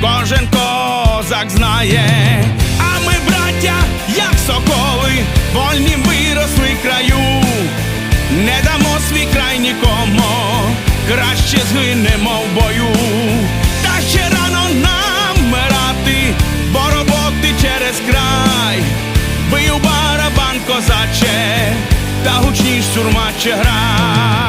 кожен козак знає, а ми, браття, як соколи, вольні виросли краю, не дамо свій край нікому, краще згинемо в бою, та ще рано нам мирати, бо роботи через край, бий барабан козаче, та гучніш сурмаче грай.